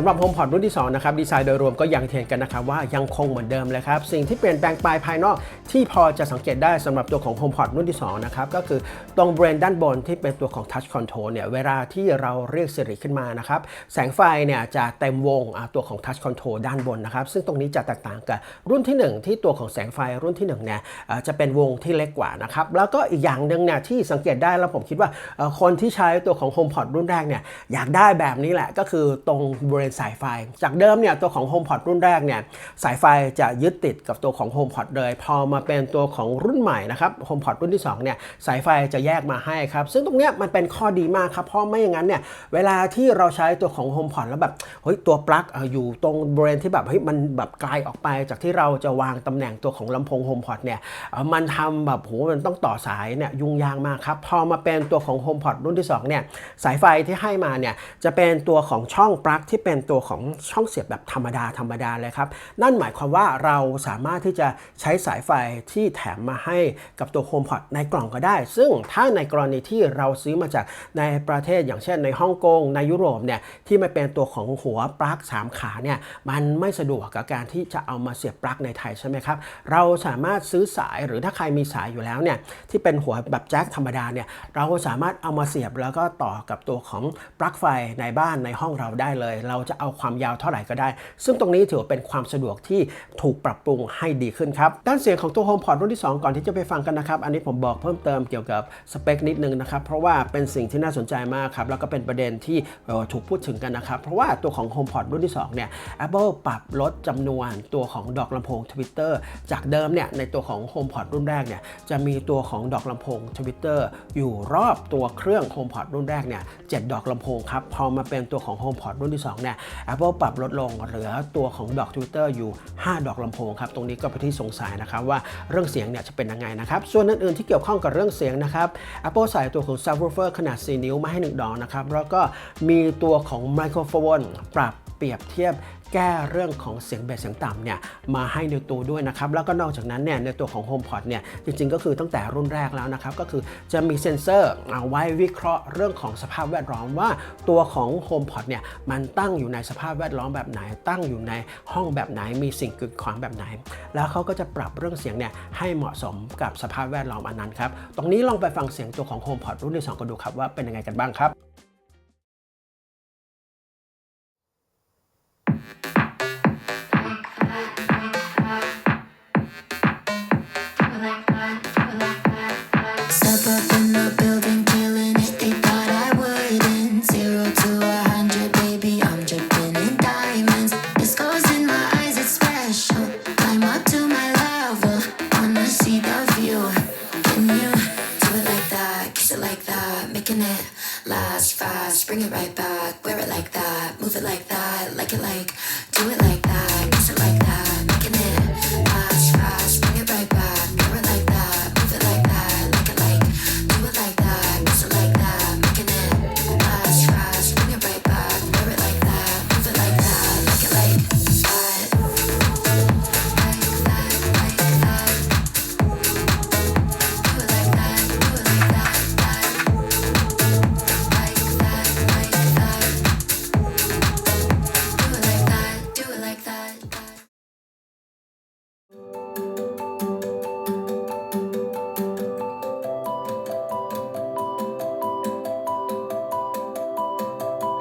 สำหรับ HomePod รุ่นที่ 2 นะครับ ดีไซน์โดยรวมก็ยังเทียนกันนะครับว่ายังคงเหมือนเดิมเลยครับ สิ่งที่เปลี่ยนแปลงไปภายนอกที่พอจะสังเกตได้สำหรับตัวของ HomePod รุ่นที่ 2 นะครับ ก็คือตรงเบรนด้านบนที่เป็นตัวของ Touch Control เนี่ยเวลาที่เราเรียก Siri ขึ้นมานะครับ แสงไฟเนี่ยจะเต็มวงตัวของ Touch Control ด้านบนนะครับ ซึ่งตรงนี้จะแตกต่างกับรุ่นที่ 1 ที่ตัวของแสงไฟรุ่นที่1เนี่ยจะเป็นวงที่เล็กกว่านะครับแล้วก็อีกอย่างหนึ่งเนี่ยที่สังเกตได้แล้วผมคิดว่าคนที่ใช้ตัวของ HomePod รุ่นแรกเนี่ยอยากได้แบบนี้แหละก็คือตรงบริเวณสายไฟ จากเดิมเนี่ยตัวของ HomePod รุ่นแรกเนี่ยสายไฟจะยึดติดกับตัวของ HomePod เลยพอมาเป็นตัวของรุ่นใหม่นะครับ HomePod รุ่นที่2เนี่ยสายไฟจะแยกมาให้ครับ ซึ่งตรงเนี้ยมันเป็นข้อดีมากครับเพราะไม่อย่างนั้นเนี่ยเวลาที่เราใช้ตัวของ HomePod แล้วแบบเฮ้ยตัวปลั๊กอยู่ตรงบริเวณที่แบบเฮ้ยมันแบบไกลออกไป จากที่เราจะวางตำแหน่งตัวของลำโพง HomePod เนี่ยมันทำแบบโหมันต้องต่อสายเนี่ยยุ่งยากมากครับพอมาเป็นตัวของ HomePod รุ่นที่2เนี่ยสายไฟที่ให้มาเนี่ยจะเป็นตัวของช่องปลั๊กที่เป็นตัวของช่องเสียบแบบธรรมดาธรรมดาเลยครับ นั่นหมายความว่าเราสามารถที่จะใช้สายไฟที่แถมมาให้กับตัว HomePod ในกล่องก็ได้ ซึ่งถ้าในกรณีที่เราซื้อมาจากในประเทศอย่างเช่นในฮ่องกงในยุโรปเนี่ยที่มันเป็นตัวของหัวปลั๊กสามขาเนี่ยมันไม่สะดวกกับการที่จะเอามาเสียบปลั๊กในไทยใช่ไหมครับ เราสามารถซื้อสายหรือถ้าใครมีสายอยู่แล้วเนี่ยที่เป็นหัวแบบแจ็คธรรมดาเนี่ยเราสามารถเอามาเสียบแล้วก็ต่อกับตัวของปลั๊กไฟในบ้านในห้องเราได้เลย เราจะเอาความยาวเท่าไหร่ก็ได้ ซึ่งตรงนี้ถือว่าเป็นความสะดวกที่ถูกปรับปรุงให้ดีขึ้นครับ ด้านเสียงของตัว HomePod รุ่นที่ 2 ก่อนที่จะไปฟังกันนะครับ อันนี้ผมบอกเพิ่มเติมเกี่ยวกับสเปคนิดนึงนะครับ เพราะว่าเป็นสิ่งที่น่าสนใจมากครับ แล้วก็เป็นประเด็นที่ถูกพูดถึงกันนะครับ เพราะว่าตัวของ HomePod รุ่นที่ 2 เนี่ย Apple ปรับลดจำนวนตัวของดอกลำโพง Twitter จากเดิมเนี่ยในตัวของ HomePod รุ่นแรกเนี่ยจะมีตัวของดอกลำโพง Twitter อยู่รอบตัวเครื่อง HomePod รุ่นแรกเนี่ย7ดอกลำโพงครับพอมาเป็นตัวของ HomePod รุ่นที่2เนี่ย Apple ปรับลดลงเหลือตัวของดอก Twitter อยู่ 5 ดอกลำโพงครับ ตรงนี้ก็เป็นที่สงสัยนะครับว่าเรื่องเสียงเนี่ยจะเป็นยังไงนะครับ ส่วนอื่นๆที่เกี่ยวข้องกับเรื่องเสียงนะครับ Apple ใส่ตัวของ Subwoofer ขนาด 4 นิ้วมาให้ 1 ดอกนะครับ แล้วก็มีตัวของไมโครโฟนปรับ เปรียบเทียบแก้เรื่องของเสียงเบสเสียงต่ำเนี่ยมาให้ในตัวด้วยนะครับ แล้วก็นอกจากนั้นเนี่ยในตัวของ HomePod เนี่ยจริงๆ ก็คือตั้งแต่รุ่นแรกแล้วนะครับ ก็คือจะมีเซ็นเซอร์เอาไว้วิเคราะห์เรื่องของสภาพแวดล้อมว่าตัวของ HomePod เนี่ยมันตั้งอยู่ในสภาพแวดล้อมแบบไหน ตั้งอยู่ในห้องแบบไหนมีสิ่งกีดขวางแบบไหน แล้วเขาก็จะปรับเรื่องเสียงเนี่ยให้เหมาะสมกับสภาพแวดล้อมอันนั้นครับตรงนี้ลองไปฟังเสียงตัวของ HomePod รุ่นที่สองกันดูครับว่าเป็นยังไงกันบ้างครับ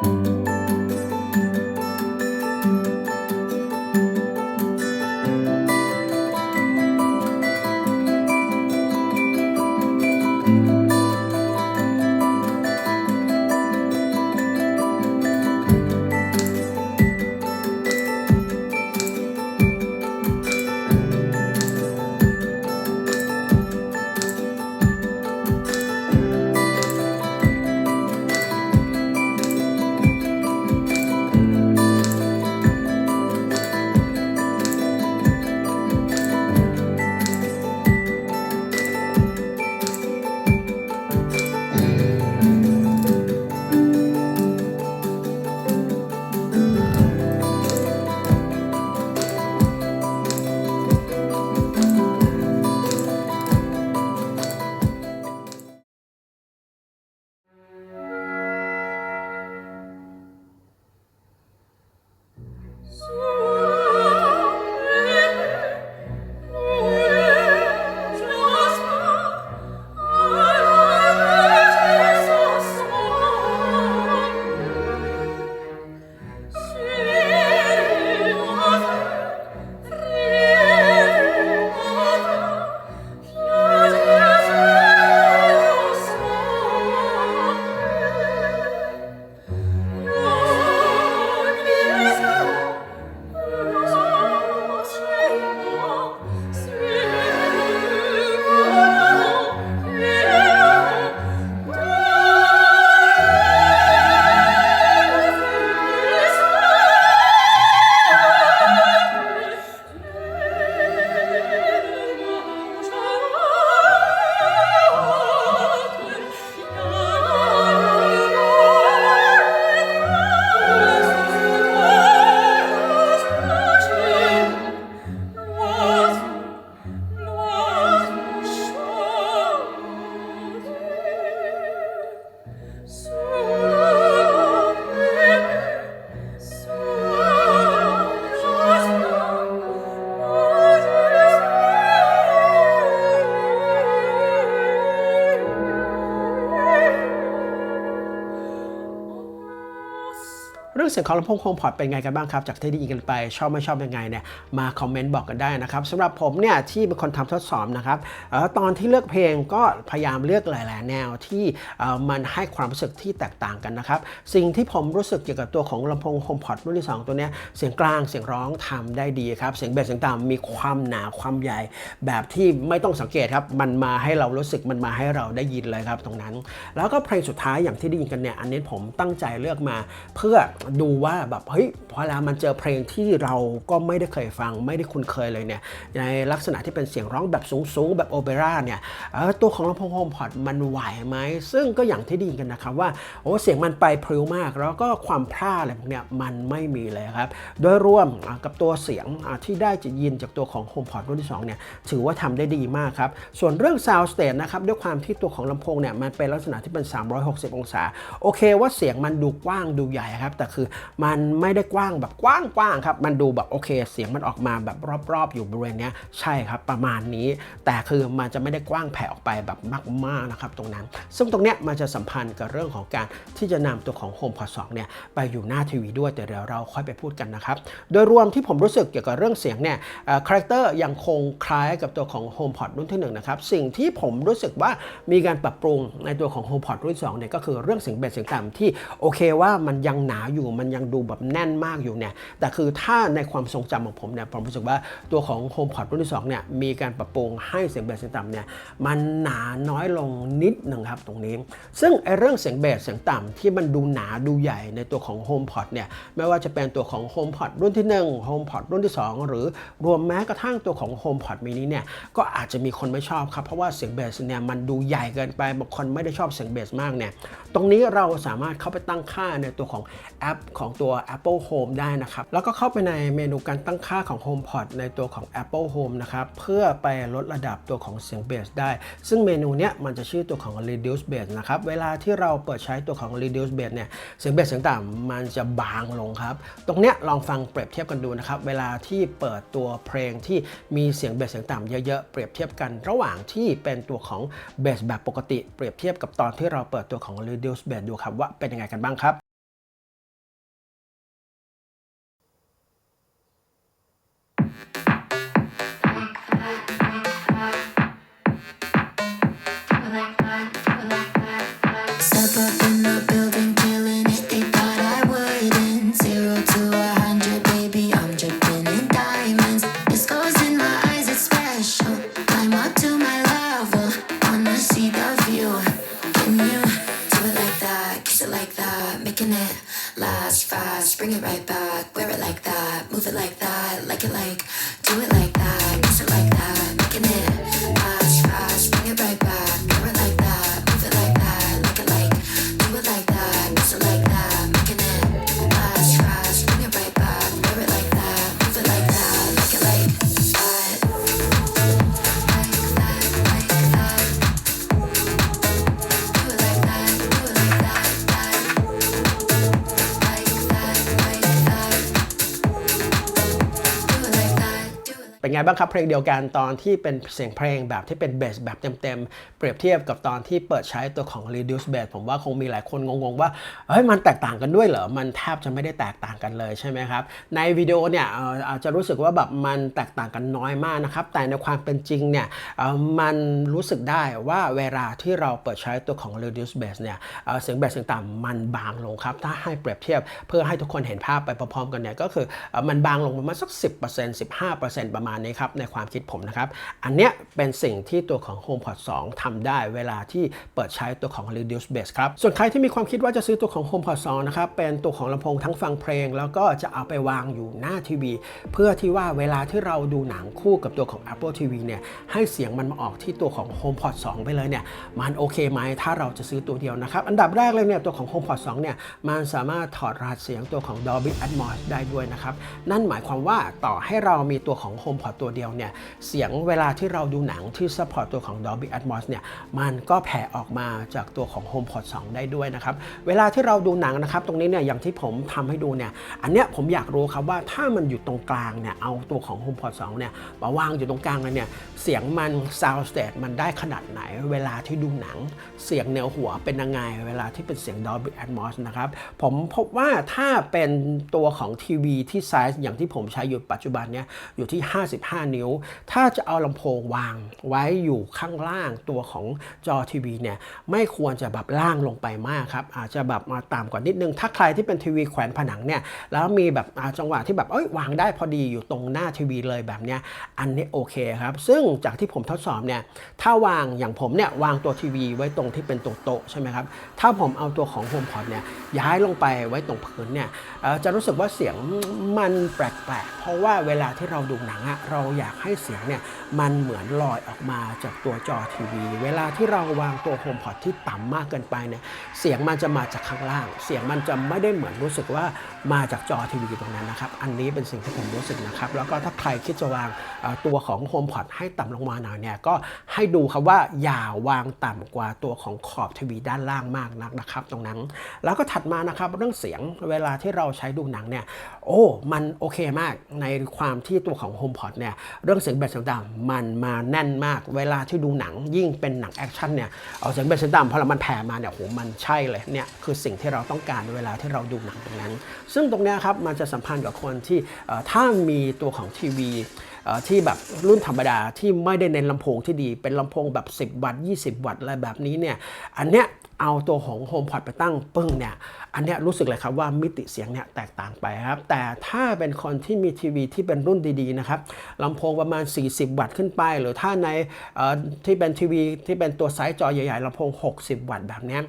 ค สียงของลำโพง HomePod เป็นไงกันบ้างครับ จากที่ได้ยินกันไป ชอบไม่ชอบยังไงเนี่ยมาคอมเมนต์บอกกันได้นะครับสำหรับผมเนี่ยที่เป็นคนทำทดสอบนะครับออตอนที่เลือกเพลงก็พยายามเลือกหลาย ๆ แนวที่มันให้ความรู้สึกที่แตกต่างกันนะครับ สิ่งที่ผมรู้สึกเกี่ยวกับตัวของลำโพง HomePod รุ่นที่ 2 ตัวเนี้ยเสียงกลางเสียงร้องทำได้ดีครับ เสียงเบสเสียงต่ำมีความหนาความใหญ่ แบบที่ไม่ต้องสังเกตครับ มันมาให้เรารู้สึกมันมาให้เราได้ยินเลยครับตรงนั้น แล้วก็เพลงสุดท้ายอย่างที่ได้ยินกันเนี่ยอันนี้ผมตั้งใจเลือกมาเพื่อดูว่าแบบเฮ้ยพอเวลามันเจอเพลงที่เราก็ไม่ได้เคยฟังไม่ได้คุ้นเคยเลยเนี่ยในลักษณะที่เป็นเสียงร้องแบบสูงๆ แบบโอเปร่าเนี่ยตัวของลำโพงโฮมพอดมันไหวไหม ซึ่งก็อย่างที่ได้ยินกันนะครับว่าโอ้เสียงมันไปพริ้วมาก แล้วก็ความพลาดอะไรพวกเนี้ยมันไม่มีเลยครับ โดยรวมกับตัวเสียงที่ได้จะยินจากตัวของ HomePod รุ่นที่2เนี่ยถือว่าทำได้ดีมากครับ ส่วนเรื่อง Sound Stage นะครับด้วยความที่ตัวของลำโพงเนี่ยมันเป็นลักษณะที่เป็น 360 องศา โอเคว่าเสียงมันดูกว้างดูใหญ่ครับ แต่คือมันไม่ได้กว้างแบบกว้างๆครับ มันดูแบบโอเค เสียงมันออกมาแบบรอบๆ อยู่บริเวณนี้ใช่ครับประมาณนี้ แต่คือมันจะไม่ได้กว้างแผ่ออกไปแบบมากๆนะครับตรงนั้น ซึ่งตรงเนี้ยมันจะสัมพันธ์กับเรื่องของการที่จะนำตัวของ HomePod 2เนี่ยไปอยู่หน้าทีวีด้วยแต่เดี๋ยวเราค่อยไปพูดกันนะครับ โดยรวมที่ผมรู้สึกเกี่ยวกับเรื่องเสียงเนี่ยคาแรคเตอร์ยังคงคล้ายกับตัวของ HomePod รุ่นที่1นะครับสิ่งที่ผมรู้สึกว่ามีการปรับปรุงในตัวของ HomePod รุ่น2เนี่ยก็คือเรื่องเสียงเบสเสียงต่ำที่โอเคว่ามันยังหนาอยู่มันยังดูแบบแน่นมากอยู่เนี่ย แต่คือถ้าในความทรงจำของผมเนี่ย ผมรู้สึกว่าตัวของ HomePod รุ่นที่2เนี่ย มีการปรับปรุงให้เสียงเบสเสียงต่ำเนี่ย มันหนาน้อยลงนิดหนึ่งครับตรงนี้ ซึ่งไอ้เรื่องเสียงเบสเสียงต่ำที่มันดูหนาดูใหญ่ในตัวของ HomePod เนี่ย ไม่ว่าจะเป็นตัวของ HomePod รุ่นที่ 1 HomePod รุ่นที่ 2 หรือรวมแม้กระทั่งตัวของ HomePod mini เนี่ย ก็อาจจะมีคนไม่ชอบครับ เพราะว่าเสียงเบสเนี่ยมันดูใหญ่เกินไป บางคนไม่ได้ชอบเสียงเบสมากเนี่ย ตรงนี้เราสามารถเข้าไปตั้งค่าในตัวของแอปของตัว Apple Home ได้นะครับ แล้วก็เข้าไปในเมนูการตั้งค่าของ HomePod ในตัวของ Apple Home นะครับ เพื่อไปลดระดับตัวของเสียงเบสได้ ซึ่งเมนูเนี้ยมันจะชื่อตัวของ Reduce Bass นะครับ เวลาที่เราเปิดใช้ตัวของ Reduce Bass เนี่ย เสียงเบสเสียงต่ำมันจะบางลงครับ ตรงเนี้ยลองฟังเปรียบเทียบกันดูนะครับ เวลาที่เปิดตัวเพลงที่มีเสียงเบสเสียงต่ำเยอะๆ เปรียบเทียบกันระหว่างที่เป็นตัวของเบสแบบปกติ เปรียบเทียบกับตอนที่เราเปิดตัวของ Reduce Bass ดูครับว่าเป็นยังไงกันบ้างครับ ไงบ้างครับเพลงเดียวกันตอนที่เป็นเสียงเพลงแบบที่เป็นเบสแบบเต็มๆ เปรียบเทียบกับตอนที่เปิดใช้ตัวของ Reduce Bass ผมว่าคงมีหลายคนงงๆว่าเฮ้ยมันแตกต่างกันด้วยเหรอ มันแทบจะไม่ได้แตกต่างกันเลยใช่ไหมครับ ในวิดีโอเนี่ยอาจจะรู้สึกว่าแบบมันแตกต่างกันน้อยมากนะครับ แต่ในความเป็นจริงเนี่ยมันรู้สึกได้ว่าเวลาที่เราเปิดใช้ตัวของ Reduce Bass เนี่ยเสียงเบสเสียงต่ำมันบางลงครับ ถ้าให้เปรียบเทียบเพื่อให้ทุกคนเห็นภาพไปพร้อมๆกันเนี่ยก็คือเอ่อมันบางลงประมาณสัก 10% 15%ประมาณนี้ครับในความคิดผมนะครับ อันเนี้ยเป็นสิ่งที่ตัวของ HomePod 2ทำได้เวลาที่เปิดใช้ตัวของ Reduce Bass ครับ ส่วนใครที่มีความคิดว่าจะซื้อตัวของ HomePod 2 นะครับ เป็นตัวของลำโพงทั้งฟังเพลง แล้วก็จะเอาไปวางอยู่หน้าทีวี เพื่อที่ว่าเวลาที่เราดูหนังคู่กับตัวของ Apple TV เนี่ยให้เสียงมันมาออกที่ตัวของ HomePod 2 ไปเลยเนี่ยมันโอเคไหมถ้าเราจะซื้อตัวเดียวนะครับ อันดับแรกเลยเนี่ยตัวของ HomePod 2 เนี่ยมันสามารถถอดรหัสเสียงตัวของ Dolby Atmos ได้ด้วยนะครับ นั่นหมายความว่าต่อให้เรามีตัวของ HomePod ตัวเดียวเนี่ยเสียงเวลาที่เราดูหนังที่ support ตัวของ Dolby Atmos เนี่ยมันก็แผ่ออกมาจากตัวของ HomePod 2 ได้ด้วยนะครับ เวลาที่เราดูหนังนะครับ ตรงนี้เนี่ยอย่างที่ผมทำให้ดูเนี่ยอันเนี้ยผมอยากรู้ครับว่าถ้ามันอยู่ตรงกลางเนี่ยเอาตัวของ HomePod 2 เนี่ยมาวางอยู่ตรงกลางเลยเนี่ยเสียงมัน sound stage มันได้ขนาดไหน เวลาที่ดูหนังเสียงเหนือหัวเป็นยังไง เวลาที่เป็นเสียง Dolby Atmos นะครับผมพบว่าถ้าเป็นตัวของทีวีที่ไซส์อย่างที่ผมใช้อยู่ปัจจุบันเนี่ยอยู่ที่ 55นิ้ว ถ้าจะเอาลำโพงวางไว้อยู่ข้างล่างตัวของจอทีวีเนี่ยไม่ควรจะแบบล่างลงไปมากครับอาจจะแบบมาต่ำกว่านิดนึง ถ้าใครที่เป็นทีวีแขวนผนังเนี่ยแล้วมีแบบจังหวะที่แบบเอ้ยวางได้พอดีอยู่ตรงหน้าทีวีเลยแบบเนี้ยอันนี้โอเคครับ ซึ่งจากที่ผมทดสอบเนี่ยถ้าวางอย่างผมเนี่ยวางตัวทีวีไว้ตรงที่เป็นตรงโต๊ะใช่ไหมครับถ้าผมเอาตัวของ HomePod เนี่ยย้ายลงไปไว้ตรงพื้นเนี่ยจะรู้สึกว่าเสียงมันแปลกๆ เพราะว่าเวลาที่เราดูหนังอะเราราอยากให้เสียงเนี่ยมันเหมือนลอยออกมาจากตัวจอทีวี เวลาที่เราวางตัว HomePod ที่ต่ำมากเกินไปเนี่ยเสียงมันจะมาจากข้างล่าง เสียงมันจะไม่ได้เหมือนรู้สึกว่ามาจากจอทีวีตรงนั้นนะครับอันนี้เป็นสิ่งที่ผมรู้สึกนะครับแล้วก็ถ้าใครคิดจะวางตัวของ HomePod ให้ต่ำลงมาหน่อยเนี่ยก็ให้ดูครับว่าอย่าวางต่ำกว่าตัวของขอบทีวีด้านล่างมากนักนะครับ ตรงนั้น แล้วก็ถัดมานะครับเรื่องเสียงเวลาที่เราใช้ดูหนังเนี่ยโอ้มันโอเคมากในความที่ตัวของ HomePod เนี่ยเรื่องเสียงเบสเสียงต่ำมันมาแน่นมาก เวลาที่ดูหนังยิ่งเป็นหนังแอคชั่นเนี่ยเอาเสียงเบสเสียงต่ำพอเรามันแผ่มาเนี่ยโหมันใช่เลยเนี่ยคือสิ่งที่เราต้องการเวลาที่เราดูหนังตรงนั้น ซึ่งตรงนี้ครับมันจะสัมพันธ์กับคนที่ถ้ามีตัวของทีวีที่แบบรุ่นธรรมดาที่ไม่ได้เน้นลำโพงที่ดีเป็นลำโพงแบบ 10 วัตต์ 20 วัตต์อะไรแบบนี้เนี่ยอันเนี้ยเอาตัวของ HomePod ไปตั้งปึ้งเนี่ยอันเนี้ยรู้สึกเลยครับว่ามิติเสียงเนี่ยแตกต่างไปครับแต่ถ้าเป็นคนที่มีทีวีที่เป็นรุ่นดีๆนะครับลำโพงประมาณ 40 วัตต์ขึ้นไป หรือถ้าในที่เป็นทีวีที่เป็นตัวไซส์จอใหญ่ๆลำโพง 60 วัตต์แบบนี้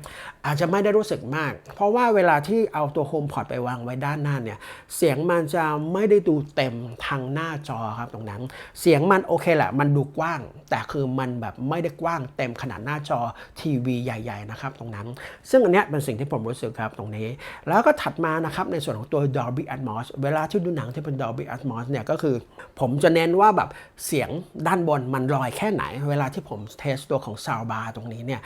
อาจจะไม่ได้รู้สึกมาก เพราะว่าเวลาที่เอาตัว HomePod ไปวางไว้ด้านหน้าเนี่ยเสียงมันจะไม่ได้ดูเต็มทางหน้าจอครับตรงนั้น เสียงมันโอเคแหละ มันดูกว้าง แต่คือมันแบบไม่ได้กว้างเต็มขนาดหน้าจอทีวีใหญ่ ๆ นะครับตรงนั้น ซึ่งอันเนี้ยเป็นสิ่งที่ผมรู้สึกครับตรงนี้แล้วก็ถัดมานะครับในส่วนของตัว Dolby Atmos เวลาที่ดูหนังที่เป็น Dolby Atmos เนี่ยก็คือ ผมจะเน้นว่าแบบเสียงด้านบนมันลอยแค่ไหน เวลาที่ผมเทสตัวของ Soundbar ตรงนี้เนี่ย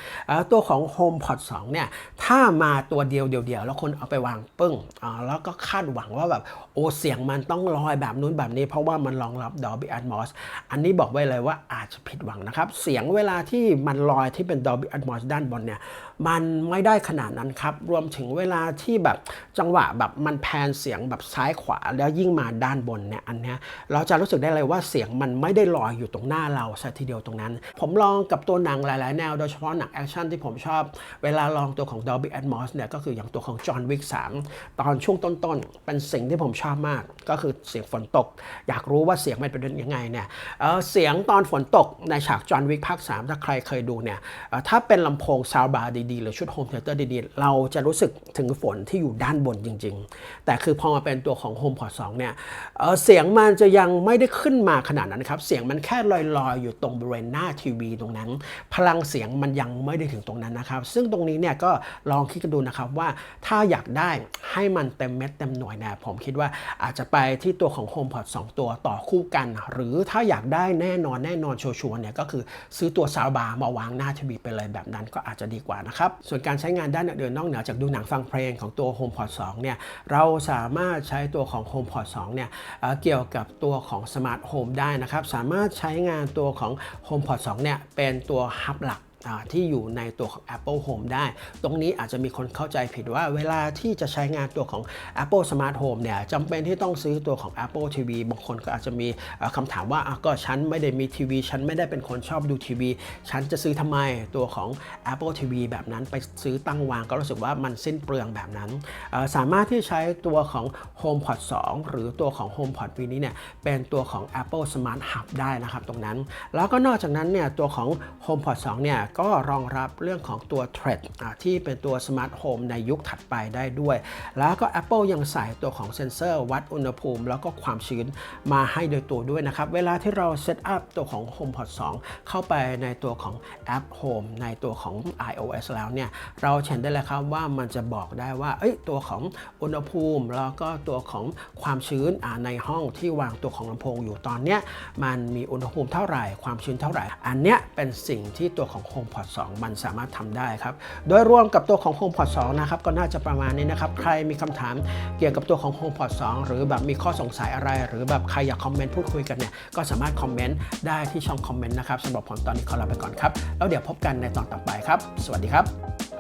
ตัวของ HomePod 2 เนี่ย ถ้ามาตัวเดียวเดียวแล้วคนเอาไปวางปึ้งอ่าแล้วก็คาดหวังว่าแบบโอเสียงมันต้องลอยแบบนู้นแบบนี้ เพราะว่ามันรองรับ Dolby Atmos อันนี้บอกไว้เลยว่าอาจจะผิดหวังนะครับ เสียงเวลาที่มันลอยที่เป็น Dolby Atmos ด้านบนเนี่ยมันไม่ได้ขนาดนั้นครับรวมถึงเวลาที่แบบจังหวะแบบมันแพนเสียงแบบซ้ายขวาแล้วยิ่งมาด้านบนเนี่ยอันเนี้ยเราจะรู้สึกได้เลยว่าเสียงมันไม่ได้ลอยอยู่ตรงหน้าเราซะทีเดียวตรงนั้น ผมลองกับตัวหนังหลาย ๆ แนว โดยเฉพาะหนังแอคชั่นที่ผมชอบ เวลาลองตัวของ Dolby Atmos เนี่ยก็คืออย่างตัวของ John Wick 3 ตอนช่วงต้น ๆ เป็นสิ่งที่ผมชอบมาก ก็คือเสียงฝนตก อยากรู้ว่าเสียงมันเป็นยังไงเนี่ยเเสียงตอนฝนตกในฉาก John Wick ภาค 3 ถ้าใครเคยดูเนี่ยถ้าเป็นลำโพงซาวบาร์ดี ๆ หรือชุดโฮมเทเตอร์ดี ๆ เราจะรู้สึกถึงฝนที่อยู่ด้านบนจริง ๆ แต่คือพอมาเป็นตัวของ HomePod 2 เนี่ยเเสียงมันจะยังไม่ได้ขึ้นมาขนาดนั้นครับ เสียงมันแค่ลอยๆ อยู่ตรงบริเวณหน้าทีวีตรงนั้น พลังเสียงมันยังไม่ได้ถึงตรงนั้นนะครับ ซึ่งตรงนี้เนี่ยก็ลองคิดกันดูนะครับว่าถ้าอยากได้ให้มันเต็มเม็ดเต็มหน่วยเนี่ยผมคิดว่าอาจจะไปที่ตัวของ HomePod 2 ตัวต่อคู่กัน หรือถ้าอยากได้แน่นอนแน่นอนชัวร์ๆเนี่ยก็คือซื้อตัวซาวบาร์มาวางหน้าทีวีไปเลยแบบนั้นก็อาจจะดีกว่านะครับส่วนการใช้งานด้านอื่นนอกเหนือจากดูหนังฟังเพลงของตัว HomePod 2เนี่ยเราสามารถใช้ตัวของ HomePod 2เนี่ยเเกี่ยวกับตัวของ Smart Home ได้นะครับ สามารถใช้งานตัวของ HomePod 2เนี่ยเป็นตัวฮับหลัก ที่อยู่ในตัวของ Apple Home ได้ ตรงนี้อาจจะมีคนเข้าใจผิดว่าเวลาที่จะใช้งานตัวของ Apple Smart Home เนี่ยจำเป็นที่ต้องซื้อตัวของ Apple TV บางคนก็อาจจะมีคำถามว่าก็ฉันไม่ได้มีทีวี ฉันไม่ได้เป็นคนชอบดูทีวี ฉันจะซื้อทำไมตัวของ Apple TV แบบนั้นไปซื้อตั้งวางก็รู้สึกว่ามันสิ้นเปลืองแบบนั้น สามารถที่ใช้ตัวของ HomePod 2 หรือตัวของ HomePod mini เนี่ยเป็นตัวของ Apple Smart Hub ได้นะครับตรงนั้น แล้วก็นอกจากนั้นเนี่ยตัวของ HomePod 2 เนี่ยก็รองรับเรื่องของตัว Thread ที่เป็นตัวสมาร์ทโฮมในยุคถัดไปได้ด้วย แล้วก็ Apple ยังใส่ตัวของเซ็นเซอร์วัดอุณหภูมิ แล้วก็ความชื้นมาให้โดยตัวด้วยนะครับ เวลาที่เราเซตอัพตัวของ HomePod 2 เข้าไปในตัวของแอป Home ในตัวของ iOS แล้วเนี่ย เราเห็นได้เลยครับว่ามันจะบอกได้ว่าเอ้ยตัวของอุณหภูมิ แล้วก็ตัวของความชื้นในห้องที่วางตัวของลำโพงอยู่ตอนเนี้ยมันมีอุณหภูมิเท่าไหร่ความชื้นเท่าไหร่ อันเนี้ยเป็นสิ่งที่ตัวของ HomePod 2 มันสามารถทำได้ครับ โดยรวมกับตัวของ HomePod 2 นะครับ ก็น่าจะประมาณนี้นะครับ ใครมีคำถามเกี่ยวกับตัวของ HomePod 2 หรือแบบมีข้อสงสัยอะไร หรือแบบใครอยากคอมเมนต์พูดคุยกันเนี่ย ก็สามารถคอมเมนต์ได้ที่ช่องคอมเมนต์นะครับสำหรับผมตอนนี้ขอลาไปก่อนครับ แล้วเดี๋ยวพบกันในตอนต่อไปครับ สวัสดีครับ